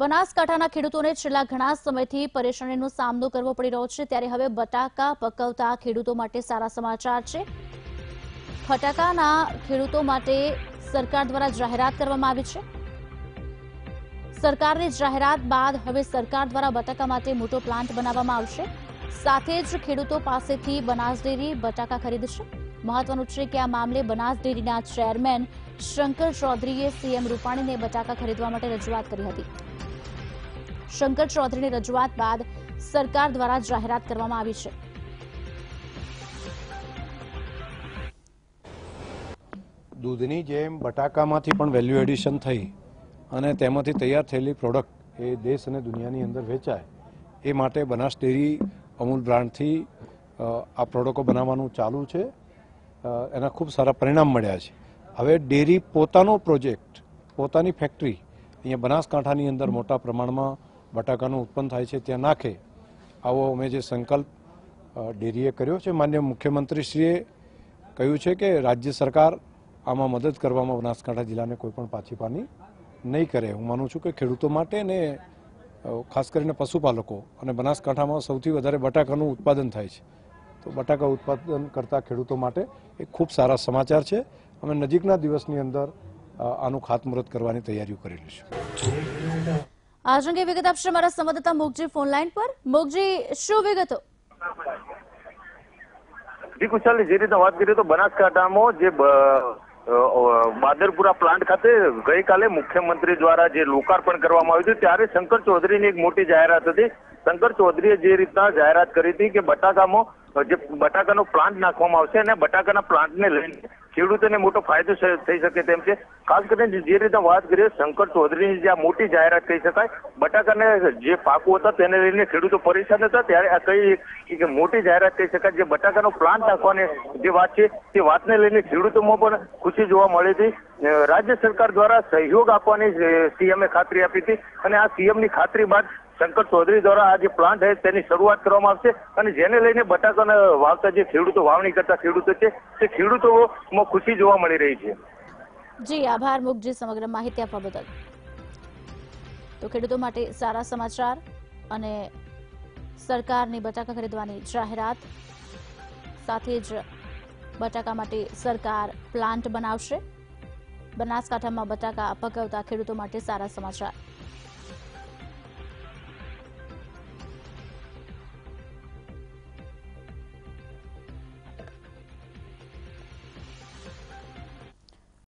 બનાસકાંઠાના ખેડૂતોને છેલ્લા ઘણા સમયથી પરેશાનીનો સામનો કરવો પડી રહ્યો છે. ત્યારે હવે બટાકા પકવતા ખેડૂતો માટે સારા સમાચાર છે. ફટાકાના ખેડૂતો માટે સરકાર દ્વારા જાહેરાત કરવામાં આવી છે. સરકારની જાહેરાત બાદ હવે સરકાર દ્વારા બટાકા માટે મોટો પ્લાન્ટ બનાવવામાં આવશે. સાથે જ ખેડૂતો પાસેથી બનાસ ડેરી બટાકા ખરીદશે. મહત્વનું છે કે આ મામલે બનાસ ડેરીના ચેરમેન શંકર ચૌધરીએ સીએમ રૂપાણીને બટાકા ખરીદવા માટે રજૂઆત કરી હતી. શંકર ચૌધરીની રજૂઆત બાદ સરકાર દ્વારા જાહેરાત કરવામાં આવી છે. દૂધની જેમ બટાકામાંથી પણ વેલ્યુ એડિશન થઈ અને તેમાંથી તૈયાર થયેલી પ્રોડક્ટ એ દેશ અને દુનિયાની અંદર વેચાય, એ માટે બનાસ ડેરી અમૂલ બ્રાન્ડથી આ પ્રોડક્ટો બનાવવાનું ચાલુ છે. એના ખૂબ સારા પરિણામ મળ્યા છે. હવે ડેરી પોતાનો પ્રોજેક્ટ પોતાની ફેક્ટરી અહીંયા બનાસકાંઠાની અંદર મોટા પ્રમાણમાં બટાકાનું ઉત્પન્ન થાય છે ત્યાં નાખે, આવો અમે જે સંકલ્પ ડેરીએ કર્યો છે. માન્ય મુખ્યમંત્રીશ્રીએ કહ્યું છે કે રાજ્ય સરકાર આમાં મદદ કરવામાં બનાસકાંઠા જિલ્લાને કોઈ પણ પાછીપાની નહીં કરે. હું માનું છું કે ખેડૂતો માટે ને ખાસ કરીને પશુપાલકો અને બનાસકાંઠામાં સૌથી વધારે બટાકાનું ઉત્પાદન થાય છે. તો બટાકા ઉત્પાદન કરતા ખેડૂતો માટે એ ખૂબ સારા સમાચાર છે. અમે નજીકના દિવસની અંદર આનું ખાતમુહૂર્ત કરવાની તૈયારીઓ કરેલી છે આજ વિગત આપશે મારા સંવાદદાતા મોગજી ફોન લાઈન પર? મોગજી, શું વિગતો? જી કુશાલ જે રીતે વાત કરીએ તો બનાસકાંઠામાં જે બાદરપુરા પ્લાન્ટ ખાતે ગઈકાલે મુખ્યમંત્રી દ્વારા જે લોકાર્પણ કરવામાં આવ્યું હતું, ત્યારે શંકર ચૌધરીની એક મોટી જાહેરાત હતી. શંકર ચૌધરીએ જે રીતના જાહેરાત કરી હતી કે બટાકામાં જે બટાકાનો પ્લાન્ટ નાખવામાં આવશે અને બટાકાના પ્લાન્ટને લઈને ખેડૂતોને મોટો ફાયદો થઈ શકે તેમ છે. ખાસ કરીને જે રીતે વાત કરીએ, શંકર ચૌધરીની જે આ મોટી જાહેરાત કહી શકાય, બટાકાને જે પાકો હતા તેને લઈને ખેડૂતો પરેશાન હતા. ત્યારે આ કઈ કે મોટી જાહેરાત કહી શકાય, જે બટાકાનો પ્લાન્ટ નાખવાની જે વાત છે, તે વાતને લઈને ખેડૂતોમાં પણ ખુશી જોવા મળી હતી. રાજ્ય સરકાર દ્વારા સહયોગ આપવાની સીએમએ ખાતરી આપી હતી. અને આ સીએમની ખાતરી બાદ શંકર ચૌધરી દ્વારા આ જે પ્લાન્ટ છે તેની શરૂઆત કરવામાં આવશે અને જેને લઈને બટાકાના વાવતા જે ખેડૂતો વાવણી કરતા ખેડૂતો છે, તે ખેડૂતોમાં ખુશી જોવા મળી રહી છે. જી, આભાર મુખજી સમગ્ર માહિતી આપવા બદલ. તો ખેડૂતો માટે સારા સમાચાર અને સરકારની બટાકા ખરીદવાની જાહેરાત, સાથે જ બટાકા માટે સરકાર પ્લાન્ટ બનાવશે. બનાસકાંઠામાં બટાકા પકવતા ખેડૂતો માટે સારા સમાચાર.